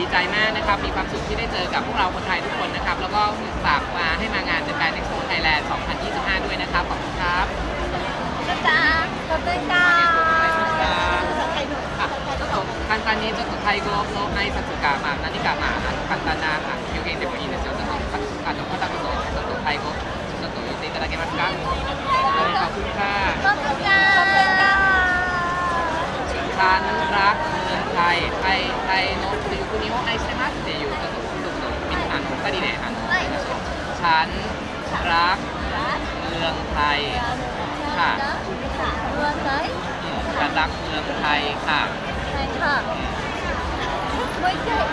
ดีใจมากนะครับ มีความสุขที่ได้เจอกับพวกเราคนไทยทุกคนนะครับ แล้วก็ฝากมาให้มางานเดอะแบรนด์เอ็กซ์โปไทยแลนด์ 2025 ด้วยนะครับ ขอบคุณครับจ้าขอบคุณค่ะคันตานี้จนสุดไทยโกลบโลกในสัตสุกามานานิกามาคันตานาค่ะยูเกนเดโมอินเดซิโอจะต้องคัดคัดต้องคัดตั้งตัวจนสุดไทยโกลบจนสุดยุติแต่ละเกมครับขอบคุณค่ะขอบคุณค่ะคันรักเมือง ไทยไทยไทยのっていう国を愛してますっていうちょっと一つのみあの二人であのはい ฉันรักเมืองไทยค่ะ ค่ะเมืองไหน อืมฉันรักเมืองไทยค่ะ ไทยค่ะไม่ใช่